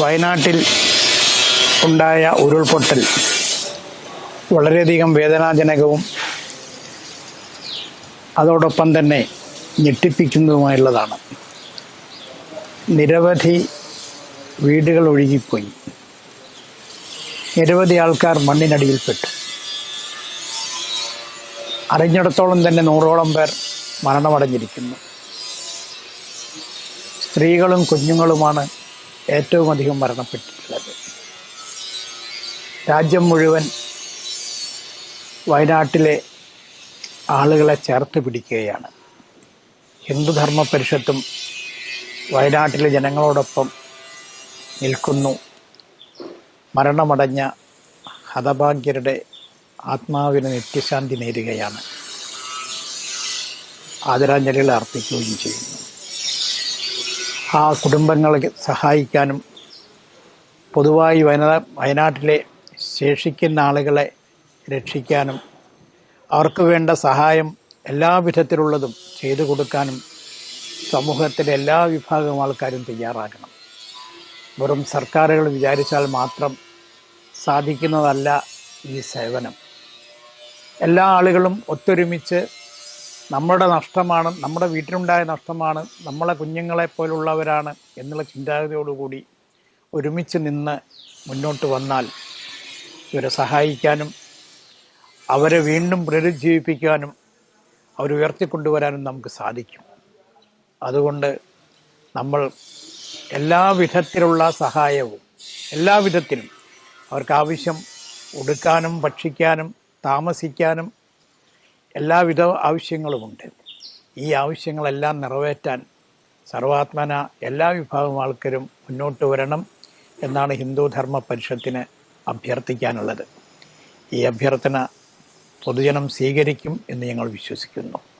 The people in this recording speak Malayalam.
വയനാട്ടിൽ ഉണ്ടായ ഉരുൾപൊട്ടൽ വളരെയധികം വേദനാജനകവും അതോടൊപ്പം തന്നെ ഞെട്ടിപ്പിക്കുന്നതുമായുള്ളതാണ്. നിരവധി വീടുകൾ ഒഴുകിപ്പോയി. നിരവധി ആൾക്കാർ മണ്ണിനടിയിൽപ്പെട്ടു. അറിഞ്ഞിടത്തോളം തന്നെ നൂറോളം പേർ മരണമടഞ്ഞിരിക്കുന്നു. സ്ത്രീകളും കുഞ്ഞുങ്ങളുമാണ് ഏറ്റവും അധികം മരണപ്പെട്ടിട്ടുള്ളത്. രാജ്യം മുഴുവൻ വയനാട്ടിലെ ആളുകളെ ചേർത്ത് പിടിക്കുകയാണ്. ഹിന്ദുധർമ്മ പരിഷത്തും വയനാട്ടിലെ ജനങ്ങളോടൊപ്പം നിൽക്കുന്നു. മരണമടഞ്ഞ ഹതഭാഗ്യരുടെ ആത്മാവിന് നിത്യശാന്തി നേരുകയാണ്. ആദരാഞ്ജലികൾ അർപ്പിക്കുകയും ചെയ്യുന്നു. ആ കുടുംബങ്ങളെ സഹായിക്കാനും പൊതുവായി വയനാ വയനാട്ടിലെ ശേഷിക്കുന്ന ആളുകളെ രക്ഷിക്കാനും അവർക്ക് വേണ്ട സഹായം എല്ലാ വിധത്തിലുള്ളതും ചെയ്തു കൊടുക്കാനും സമൂഹത്തിലെ എല്ലാ വിഭാഗം ആൾക്കാരും തയ്യാറാകണം. വെറും സർക്കാരുകൾ വിചാരിച്ചാൽ മാത്രം സാധിക്കുന്നതല്ല ഈ സേവനം. എല്ലാ ആളുകളും ഒത്തൊരുമിച്ച് നമ്മുടെ നഷ്ടമാണ് നമ്മുടെ വീട്ടിലുണ്ടായ നഷ്ടമാണ് നമ്മളെ കുഞ്ഞുങ്ങളെ പോലുള്ളവരാണ് എന്നുള്ള ചിന്താഗതിയോടുകൂടി ഒരുമിച്ച് നിന്ന് മുന്നോട്ട് വന്നാൽ ഇവരെ സഹായിക്കാനും അവരെ വീണ്ടും പുനരുജ്ജീവിപ്പിക്കാനും അവരുയർത്തിക്കൊണ്ടുവരാനും നമുക്ക് സാധിക്കും. അതുകൊണ്ട് നമ്മൾ എല്ലാ വിധത്തിലുള്ള സഹായവും എല്ലാ വിധത്തിലും അവർക്ക് ആവശ്യം ഉടുക്കാനും ഭക്ഷിക്കാനും താമസിക്കാനും എല്ലാവിധ ആവശ്യങ്ങളുമുണ്ട്. ഈ ആവശ്യങ്ങളെല്ലാം നിറവേറ്റാൻ സർവാത്മന എല്ലാ വിഭാഗം ആൾക്കാരും മുന്നോട്ട് വരണം എന്നാണ് ഹിന്ദു ധർമ്മ പരിഷത്തിന് അഭ്യർത്ഥിക്കാനുള്ളത്. ഈ അഭ്യർത്ഥന പൊതുജനം സ്വീകരിക്കും എന്ന് ഞങ്ങൾ വിശ്വസിക്കുന്നു.